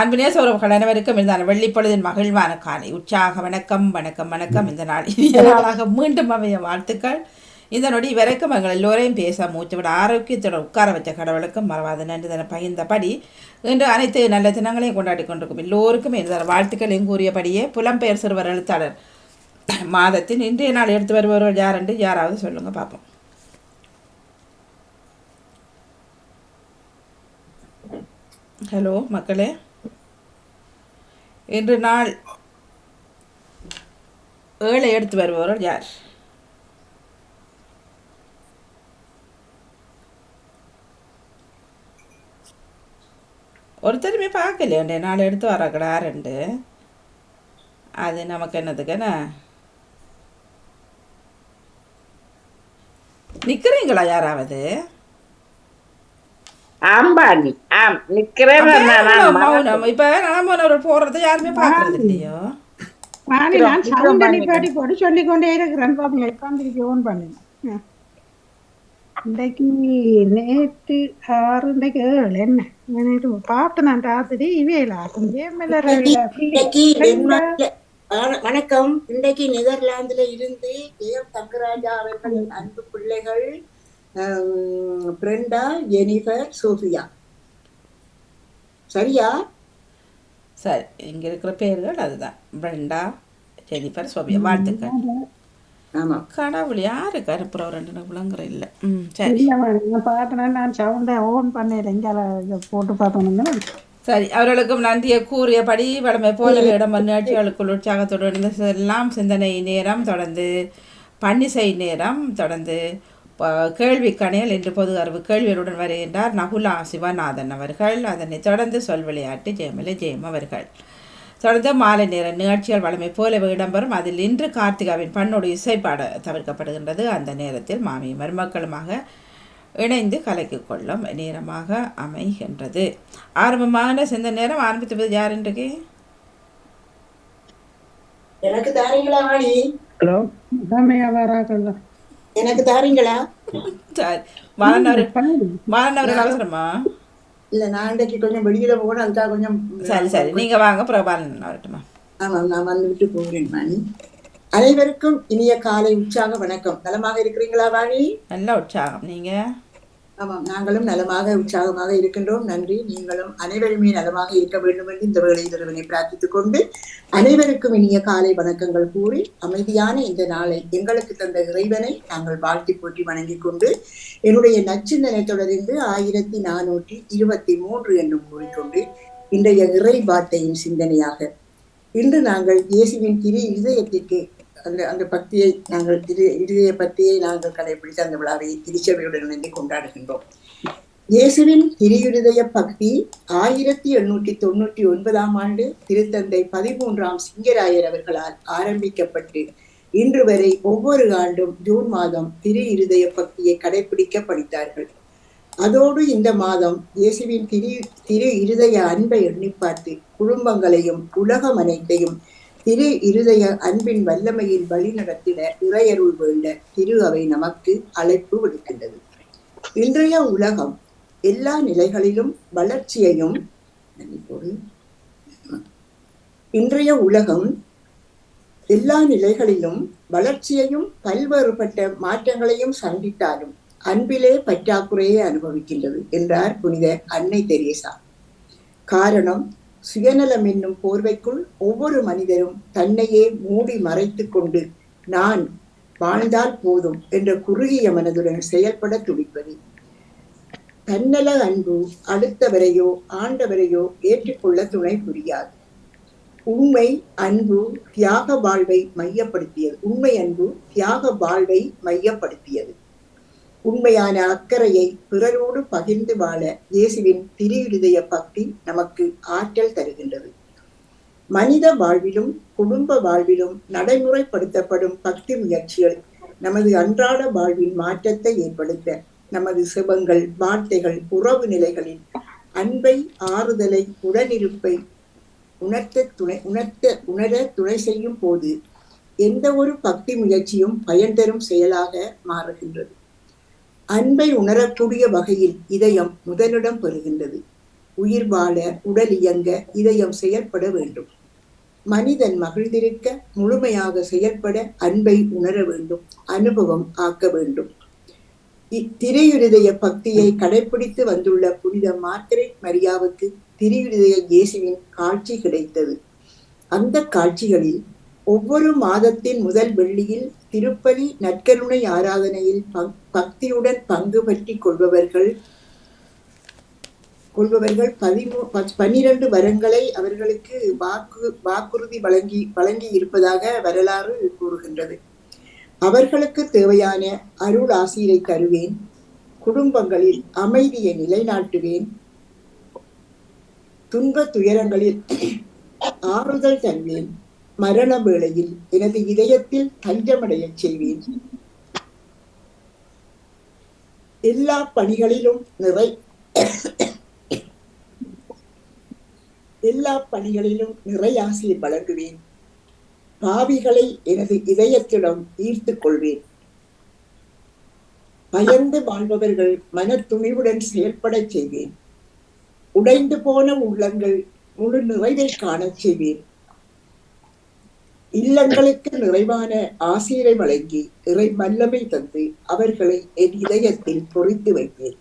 அன்பினே சௌரவர்கள் அனைவருக்கும் இருந்தான வெள்ளிப்பொழுதின் மகிழ்வான காலை. உற்சாக வணக்கம் வணக்கம் வணக்கம். இந்த நாள் இனிய நாளாக மீண்டும் அமைய வாழ்த்துக்கள். இந்த நொடி வரைக்கும் எங்கள் எல்லோரையும் பேச மூச்சு விட ஆரோக்கியத்துடன் உட்கார வச்ச கடவுளுக்கும் மறவாத நன்றி தன பகிர்ந்தபடி இன்று அனைத்து நல்ல தினங்களையும் கொண்டாடி கொண்டிருக்கும் எல்லோருக்கும் இந்த வாழ்த்துக்களையும் கூறியபடியே புலம்பெயர் சிறுவர் எழுத்தாளர் மாதத்தின் இன்றைய நாள் எடுத்து வருபவர்கள் யார் என்று யாராவது சொல்லுங்க பார்ப்போம். ஹலோ மக்களே. இன்று நாள் ஏழை எடுத்து வருபவர்கள் யார்? ஒருத்தருமே பார்க்கலையாண்டே நாள் எடுத்து வராக்கடா ரெண்டு. அது நமக்கு என்னதுக்குண்ணா நிற்கிறீங்களா யாராவது? ஆம்பாணி ஆம் நிக்கிறேன் மௌனம் இப்ப நலமோனவர் போறது யாருமே பாக்குறது இல்லையோ நானே நான் சவுண்ட நிப்பாட்டி போட்டு சொல்லிக் கொண்டே இருக்கிறேன். பாப்பீங்க உட்காந்துருக்கு ஓன் பண்ணுங்க இன்றைக்கு நேற்று ஆறு இன்றைக்கு ஏழு என்ன? நேற்று பார்த்து நான் ராத்திரி இவையில? வண- வணக்கம். இன்றைக்கு நெதர்லாந்துல இருந்து ஜெயம் தங்கராஜா அவர்களின் அன்பு பிள்ளைகள் பிரெண்டா ஜெனிஃபர் சோஃபியா. சரியா? சரி இங்க இருக்கிற பேர்கள் அதுதான். பிரெண்டா ஜெனிஃபர் சோபியா வாழ்த்துக்கள். ஆமா. கடவுள் யாருக்கு அனுப்புறவர் ரெண்டு விளங்குற இல்லை. ம் சரி. இல்ல நான் பார்த்தேன்னா நான் சவுண்டை ஓன் பண்ணல இங்கே போட்டு பார்த்தோம்னா சரி அவர்களுக்கும் நன்றியை கூறியபடி வளமை போல இடம் நிகழ்ச்சிகளுக்குள் உற்சாகத்தோடு இருந்து எல்லாம் சிந்தனை நேரம் தொடர்ந்து பன்னிசை நேரம் தொடர்ந்து கேள்வி கணையல் என்று பொது அறிவு கேள்விகளுடன் வருகின்றார் நகுலா சிவநாதன் அவர்கள். அதனை தொடர்ந்து சொல் விளையாட்டு ஜெயமலை ஜெயம் அவர்கள். தொடர்ந்து மாலை நேர நிகழ்ச்சிகள் வளமை போல இடம்பெறும். அதில் இன்று கார்த்திகாவின் பண்ணோடு இசைப்பாட தவிர்க்கப்படுகின்றது. அந்த நேரத்தில் மாமி மருமக்களுமாக இணைந்து கலக்கிக் கொள்ளும் நேரமாக அமைகின்றது. ஆரம்பமான சிந்த நேரம் ஆரம்பித்தது யார் இன்றைக்கு? எனக்கு தாரீங்களா ஹலோ. எனக்கு தாரீங்களா? அவசரமா? இல்ல நான் கொஞ்சம் வெளியில போகணும் அதுக்காக கொஞ்சம் சரி சரி. நீங்க வாங்க பிரபாலன் வரட்டுமா ஆமாம் நான் வந்துவிட்டு போகிறேன் வாணி அனைவருக்கும் இனிய காலை உற்சாக வணக்கம். நலமாக இருக்கிறீங்களா வாணி? நல்ல உற்சாகம். நீங்க? ஆமாம் நாங்களும் நலமாக உற்சாகமாக இருக்கின்றோம். நன்றி. நீங்களும் அனைவருமே நலமாக இருக்க வேண்டும் என்று இந்த வேளையில் இறைவனை பிரார்த்தித்துக் கொண்டு அனைவருக்கும் இனிய காலை வணக்கங்கள் கூறி அமைதியான இந்த நாளை எங்களுக்கு தந்த இறைவனை நாங்கள் வாழ்த்தி போற்றி வணங்கிக் கொண்டு என்னுடைய நச்சிந்தனை தொடர்ந்து ஆயிரத்தி நானூற்றி இருபத்தி மூன்று என்று கூறிக்கொண்டு இன்றைய இறை வார்த்தையின் சிந்தனையாக இன்று நாங்கள் இயேசுவின் திரு இதயத்திற்கு அந்த அந்த பக்தியை நாங்கள் இரு இருதய பக்தியை நாங்கள் கடைபிடித்து அந்த விழாவை திருச்சபையுடன் இணைந்து கொண்டாடுகின்றோம். இயேசுவின் திரியுருதய பக்தி ஆயிரத்தி எண்ணூற்றி தொண்ணூற்றி ஒன்பதாம் ஆண்டு திருத்தந்தை பதிமூன்றாம் சிங்கராயர் அவர்களால் ஆரம்பிக்கப்பட்டு இன்று வரை ஒவ்வொரு ஆண்டும் ஜூன் மாதம் திரு இருதய பக்தியை கடைபிடிக்க படித்தார்கள். அதோடு இந்த மாதம் இயேசுவின் திரு திரு இருதய அன்பை எண்ணி பார்த்து குடும்பங்களையும் உலகம் அனைத்தையும் திரு இருதய அன்பின் வல்லமையில் வழிநடத்திட இறையருள் வேண்ட திரு அவை நமக்கு அழைப்பு விடுக்கின்றது. இன்றைய உலகம் எல்லா நிலைகளிலும் வளர்ச்சியையும் இன்றைய உலகம் எல்லா நிலைகளிலும் வளர்ச்சியையும் பல்வேறுபட்ட மாற்றங்களையும் சந்தித்தாலும் அன்பிலே பற்றாக்குறையை அனுபவிக்கின்றது என்றார் புனித அன்னை தெரேசா. காரணம் சுயநலம் என்னும் போர்வைக்குள் ஒவ்வொரு மனிதரும் தன்னையே மூடி மறைத்து கொண்டு நான் வாழ்ந்தால் போதும் என்ற குறுகிய மனதுடன் செயல்பட துடிப்பது. தன்னல அன்பு அடுத்தவரையோ ஆண்டவரையோ ஏற்றுக்கொள்ள துணை புரியாது. உண்மை அன்பு தியாக வாழ்வை மையப்படுத்தியது உண்மை அன்பு தியாக வாழ்வை மையப்படுத்தியது. உண்மையான அக்கறையை பிறரோடு பகிர்ந்து வாழ இயேசுவின் திரு பக்தி நமக்கு ஆற்றல் தருகின்றது. மனித வாழ்விலும் குடும்ப வாழ்விலும் நடைமுறைப்படுத்தப்படும் பக்தி முயற்சிகள் நமது அன்றாட வாழ்வின் மாற்றத்தை ஏற்படுத்த நமது சிவங்கள் வார்த்தைகள் உறவு நிலைகளில் அன்பை ஆறுதலை உடனிருப்பை உணர்த்த துணை உணர்த்த உணர துணை செய்யும் போது எந்த ஒரு பக்தி முயற்சியும் பயன் தரும் செயலாக மாறுகின்றது. அன்பை உணரக்கூடிய வகையில் இதயம் முதலிடம் பெறுகின்றது. உயிர் வாழ உடல் இயங்க இதயம் செயற்பட வேண்டும். மனிதன் மகிழ்ந்திருக்க முழுமையாக செயற்பட அன்பை உணர வேண்டும் அனுபவம் ஆக்க வேண்டும். திரையுருதய பக்தியை கடைபிடித்து வந்துள்ள புனித மார்கரெட் மரியாவுக்கு திரையுருதய இயேசுவின் காட்சி கிடைத்தது. அந்த காட்சிகளில் ஒவ்வொரு மாதத்தின் முதல் வெள்ளியில் திருப்பலி நற்கருணை ஆராதனையில் பக்தியுடன் பங்கு பற்றி கொள்பவர்கள் கொள்பவர்கள் பதிமூ பன்னிரண்டு வரங்களை அவர்களுக்கு வாக்கு வாக்குறுதி வழங்கி வழங்கி இருப்பதாக வரலாறு கூறுகின்றது. அவர்களுக்கு தேவையான அருள் ஆசிரை தருவேன். குடும்பங்களில் அமைதியை நிலைநாட்டுவேன். துன்ப துயரங்களில் ஆறுதல் தருவேன். மரண வேளையில் எனது இதயத்தில் தஞ்சமடையச் செய்வேன். எல்லா பணிகளிலும் நிறை எல்லா பணிகளிலும் நிறையாசியை வழங்குவேன். பாவிகளை எனது இதயத்திடம் ஈர்த்துக் கொள்வேன். பயந்து வாழ்பவர்கள் மன துணிவுடன் செயல்படச் செய்வேன். உடைந்து போன உள்ளங்கள் முழு நிறைவை காணச் செய்வேன். இல்லங்களுக்கு நிறைவான ஆசிரை வழங்கி இறை வல்லமை தந்து அவர்களை என் இதயத்தில் பொறித்து வைப்பேன்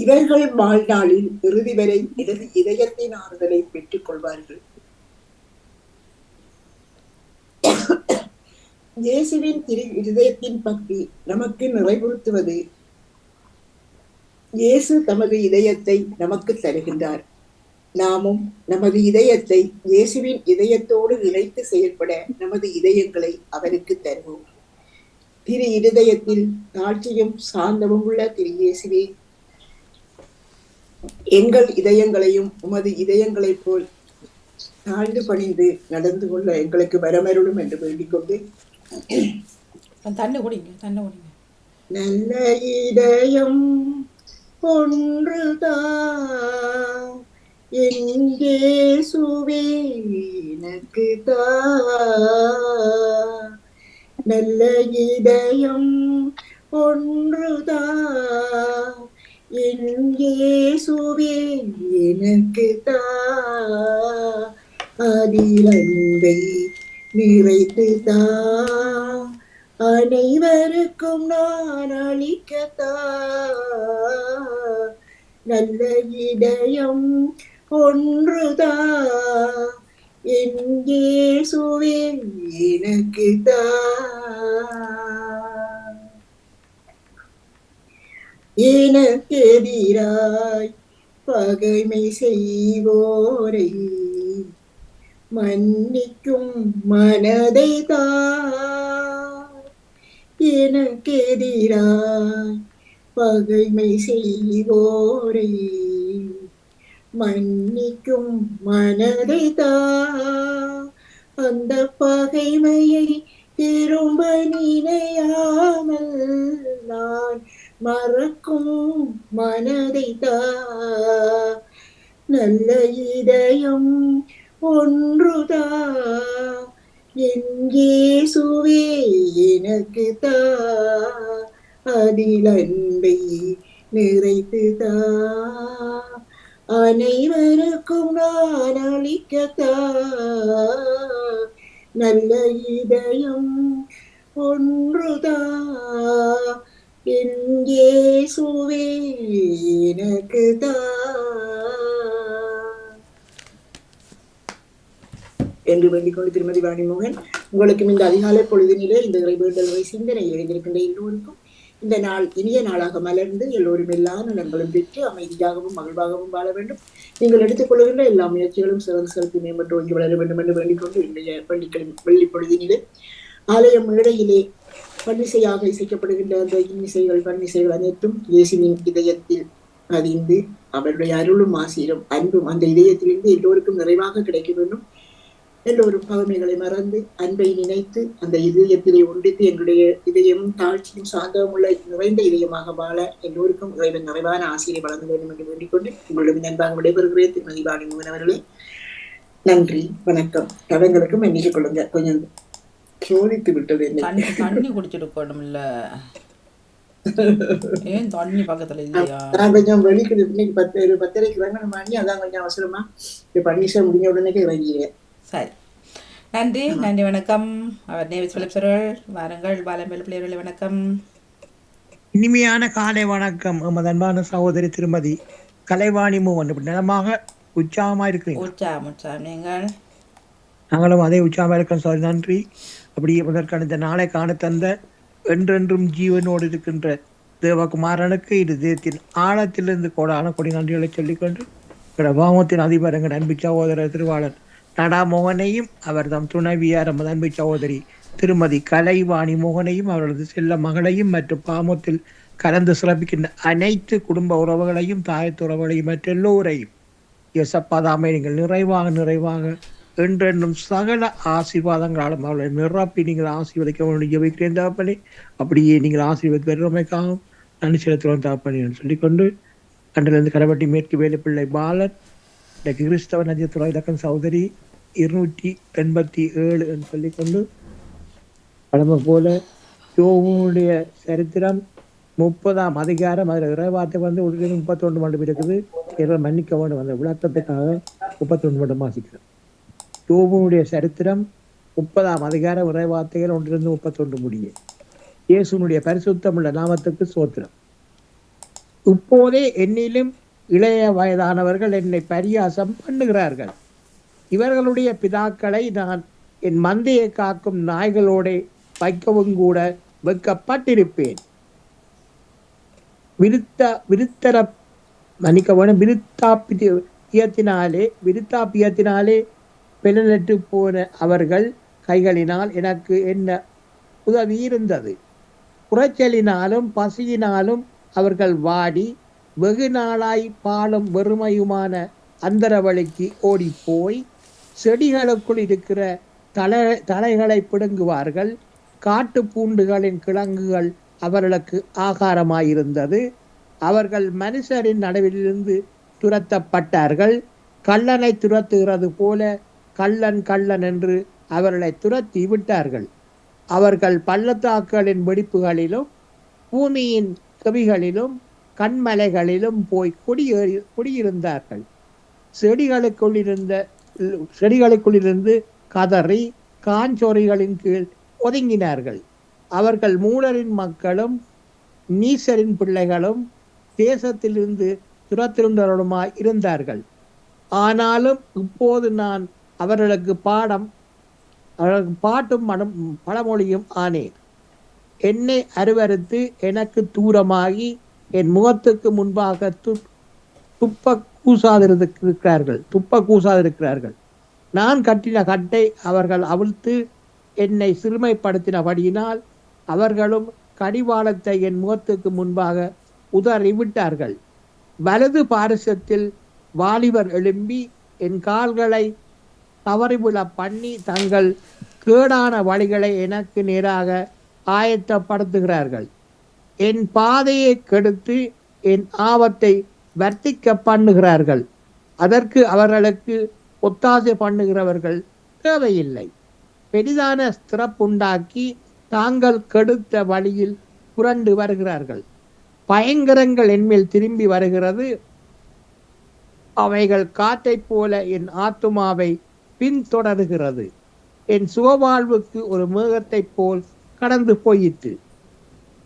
இவர்கள் வாழ்நாளில் இறுதி வரை எனது இதயத்தின் ஆறுதலை பெற்றுக் கொள்வார்கள். இயேசுவின் திரு இருதயத்தின் பக்தி நமக்கு நிறைவுறுத்துவது. இயேசு தமது இதயத்தை நமக்கு தருகின்றார். நாமும் நமது இதயத்தை இயேசுவின் இதயத்தோடு இணைத்து செயல்பட நமது இதயங்களை அவருக்கு தருவோம். திரு இருதயத்தில் தாழ்ச்சியும் சாந்தமும் உள்ள திரு இயேசுவே எங்கள் இதயங்களையும் உமது இதயங்களைப் போல் தாழ்ந்து பணிந்து நடந்து கொள்ள எங்களுக்கு வரமருளும் என்று வேண்டிக் கொண்டு நல்ல இதயம் ஒன்றுதான். எங்கே சுவே எனக்கு தா. நல்ல இதயம் ஒன்றுதான் எங்கே சுவே எனக்கு தா. அதில் நிறைத்து தா. அனைவருக்கும் நான் அளிக்கத்தா நல்ல இதயம் ஒன்றுதா எங்கே சுவே எனக்கு தா எனக்கு எதிராய் பகைமை செய்வோரை மன்னிக்கும் மனதை தா எனக்கு எதிராய் பகைமை செய்வோரை மன்னிக்கும் மனதை தா அந்த பகைமையை திரும்ப நினையாமல் நான் மறக்கும் மனதை தா நல்ல இதயம் ஒன்றுதா. எங்கே சுவே எனக்கு தா அதில் அன்பை நிறைத்துதா. அனைவருக்கும் நான் அளிக்கத்தா. நல்ல இதயம் ஒன்றுதா. எங்கே சுவே எனக்கு என்று வேண்டிக் கொண்டு திருமதி வாணிமோகன் உங்களுக்கும் இந்த அதிகாலை பொழுதினிலே இந்த இறைவேண்டல்களை சிந்தனை எழுந்திருக்கின்ற எல்லோருக்கும் இந்த நாள் இனிய நாளாக மலர்ந்து எல்லோரும் எல்லா நலன்களும் பெற்று அமைதியாகவும் மகிழ்வாகவும் வாழ வேண்டும். நீங்கள் எடுத்துக்கொள்கின்ற எல்லா முயற்சிகளும் சிறந்த செலுத்தி மேம்பட்டு ஓங்கி வளர வேண்டும் என்று வேண்டிக்கொண்டு இன்றைய பள்ளிக்கிழமை வெள்ளி பொழுதினிலே ஆலய மேடையிலே பன்னிசையாக இசைக்கப்படுகின்ற அந்த இன்னிசைகள் பன்னிசைகள் அனைத்தும் இயேசுவின் இதயத்தில் பதிந்து அவருடைய அருளும் ஆசீரும் அன்பும் அந்த இதயத்திலிருந்து எல்லோருக்கும் நிறைவாக கிடைக்க வேண்டும். எல்லோரும் பகமைகளை மறந்து அன்பை நினைத்து அந்த இதயத்திலே ஒன்றித்து எங்களுடைய இதயமும் தாழ்ச்சியும் சாந்தமும் உள்ள நிறைந்த இதயமாக வாழ எல்லோருக்கும் இறைவன் நிறைவான ஆசிரியை வழங்க வேண்டும் என்று வேண்டிக் கொண்டு உங்களிடம் நண்பாக விடைபெறுகிறேன். திருமதி வாணி மோகன் அவர்களே. நன்றி வணக்கம். தவங்களுக்கும் மன்னித்துக் கொள்ளுங்க கொஞ்சம் சோதித்து விட்டது தண்ணி குடிச்சிட்டு போகணும்ல ஏன் தண்ணி பக்கத்துல இல்லையா? கொஞ்சம் வெளிக்கு இன்னைக்கு பத்து பத்தரைக்கு இறங்கணும் பண்ணி அதான் கொஞ்சம் அவசரமா. இப்போ பர்மிஷன் முடிஞ்ச உடனே இறங்கிடுவேன் சரி. நன்றி நன்றி வணக்கம். அவர் நேவிஸ் பிலிப்சர்கள் வாருங்கள் பாலம்பேல் பிள்ளையர்கள் வணக்கம். இனிமையான காலை வணக்கம் எமது அன்பான சகோதரி திருமதி கலைவாணி இப்படி நலமாக உற்சாகமா இருக்கிறீங்க. உற்சாகம் உற்சாகம். நீங்கள்? நாங்களும் அதே உற்சாகமா இருக்கோம் சார் நன்றி. அப்படி முதற்கான இந்த நாளை காண தந்த என்றென்றும் ஜீவனோடு இருக்கின்ற தேவகுமாரனுக்கு இது தேத்தின் ஆழத்திலிருந்து கோடான கொடி நன்றிகளை சொல்லிக்கொண்டு எங்களோட பாமத்தின் அதிபர் எங்கள் அன்பு சகோதரர் திருவாளர் நடா மோகனையும் அவர் தம் துணைவியார் முதன்மை சகோதரி திருமதி கலைவாணி மோகனையும் அவரது செல்ல மகளையும் மற்றும் பாமத்தில் கலந்து சிறப்பிக்கின்ற அனைத்து குடும்ப உறவுகளையும் தாயத்து உறவுகளையும் மற்றெல்லோரையும் எசப்பாதாமை நீங்கள் நிறைவாக நிறைவாக என்றென்றும் சகல ஆசீர்வாதங்களாலும் அவளை நிரப்பி நீங்கள் ஆசீர்வதிக்க வேண்டும் ஜெபிக்கிறேன் தாப்பனே. அப்படியே நீங்கள் ஆசீர்வதி பெருமைக்காகவும் நன்றி செலுத்துவோம் தாப்பனே என்று சொல்லிக்கொண்டு அன்றிலிருந்து கடவட்டி மேற்கு வேலுப்பிள்ளை பாலன் இன்றைக்கு கிறிஸ்தவ நதியத்துறை இலக்கம் சௌதரி இருநூற்றி எண்பத்தி ஏழு என்று சொல்லிக்கொண்டு கடமை போல யோகனுடைய சரித்திரம் முப்பதாம் அதிகாரம் அதில் இறைவார்த்தை வந்து உடனே முப்பத்தொன்று மட்டும் இருக்குது இறைவன் மன்னிக்க வேண்டும் அந்த விளக்கத்துக்காக முப்பத்தொன்று மட்டும் வாசிக்கிறேன் யோகனுடைய சரித்திரம் முப்பதாம் அதிகாரம் இறைவார்த்தைகள் ஒன்றிலிருந்து முப்பத்தொன்று முடிய. இயேசுனுடைய பரிசுத்தம் உள்ள நாமத்துக்கு சோத்திரம் இப்போதே என்னிலும் இளைய வயதானவர்கள் என்னை பரியாசம் பண்ணுகிறார்கள். இவர்களுடைய பிதாக்களை நான் என் மந்தையை காக்கும் நாய்களோட வைக்கவும் கூட வைக்கப்பட்டிருப்பேன் விருத்த விருத்தர மன்னிக்க வேணும் விருத்தாபியத்தினாலே விருத்தாபியத்தினாலே பிளனற்று போன அவர்கள் கைகளினால் எனக்கு என்ன உதவி இருந்தது குறைச்சலினாலும் பசியினாலும் அவர்கள் வாடி வெகு நாளாய் பாலும் வெறுமையுமான அந்தரவழிக்கு ஓடிப்போய் செடிகளுக்குள் இருக்கிற தலை தலைகளை பிடுங்குவார்கள். காட்டு பூண்டுகளின் கிழங்குகள் அவர்களுக்கு ஆகாரமாயிருந்தது. அவர்கள் மனுஷரின் நடுவிலிருந்து துரத்தப்பட்டார்கள். கள்ளனை துரத்துகிறது போல கள்ளன் கள்ளன் என்று அவர்களை துரத்தி விட்டார்கள். அவர்கள் பள்ளத்தாக்களின் வெடிப்புகளிலும் பூமியின் கவிகளிலும் கண்மலைகளிலும் போய் குடியேறி குடியிருந்தார்கள். செடிகளுக்குள் இருந்த செடிகளுக்குள் இருந்து கதறி காஞ்சொறிகளின் கீழ் ஒதுங்கினார்கள். அவர்கள் மூடரின் மக்களும் நீசரின் பிள்ளைகளும் தேசத்திலிருந்து துரத்திருந்தவர்களுமாய் இருந்தார்கள். ஆனாலும் இப்போது நான் அவர்களுக்கு பாடம் அவர்களுக்கு பாட்டும் மனம் பழமொழியும் ஆனேன். என்னை அருவருத்து எனக்கு தூரமாகி என் முகத்துக்கு முன்பாக து துப்ப கூசாதிருக்கிறார்கள் துப்ப கூசாதிருக்கிறார்கள் நான் கட்டின கட்டை அவர்கள் அவிழ்த்து என்னை சிறுமைப்படுத்தினபடியினால் அவர்களும் கடிவாளத்தை என் முகத்துக்கு முன்பாக உதறி விட்டார்கள் வலது பாரிசத்தில் வாலிபர் எழும்பி என் கால்களை தவறிவிழ பண்ணி தங்கள் கேடான வழிகளை எனக்கு நேராக ஆயத்தப்படுத்துகிறார்கள். என் பாதையை கெடுத்து என் ஆபத்தை வர்த்திக்க பண்ணுகிறார்கள். அதற்கு அவர்களுக்கு ஒத்தாசை பண்ணுகிறவர்கள் தேவையில்லை. பெரிதான ஸ்திரப்புண்டாக்கி தாங்கள் கெடுத்த வழியில் புரண்டு வருகிறார்கள். பயங்கரங்கள் என்மேல் திரும்பி வருகிறது. அவைகள் காற்றைப் போல என் ஆத்துமாவை பின்தொடர்கிறது. என் சுகவாழ்வுக்கு ஒரு மேகத்தைப் போல் கடந்து போயிற்று.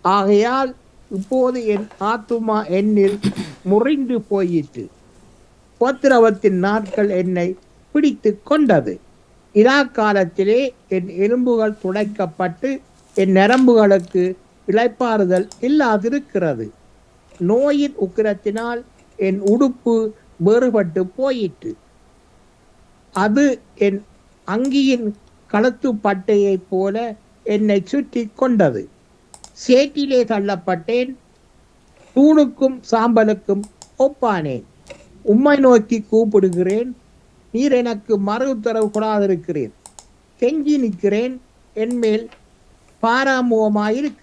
ஆகையால் இப்போது என் ஆத்துமா என்னில் முறிந்து போயிற்று. உபத்திரவத்தின் நாட்கள் என்னை பிடித்து கொண்டது. இதா காலத்திலே என் எலும்புகள் துடைக்கப்பட்டு என் நரம்புகளுக்கு இளைப்பாறுதல் இல்லாதிருக்கிறது. நோயின் உக்கிரத்தினால் என் உடுப்பு வேறுபட்டு போயிற்று. அது என் அங்கியின் கழுத்து பட்டையைப் போல என்னை சுற்றி கொண்டது. சேற்றிலே தள்ளப்பட்டேன் தூணுக்கும் சாம்பலுக்கும் ஒப்பானேன் உம்மை நோக்கி கூப்பிடுகிறேன் நீர் எனக்கு மறு உத்தரவு கொடாதிருக்கிறேன் கெஞ்சி நிற்கிறேன் என்மேல் பாராமுகமாயிருக்க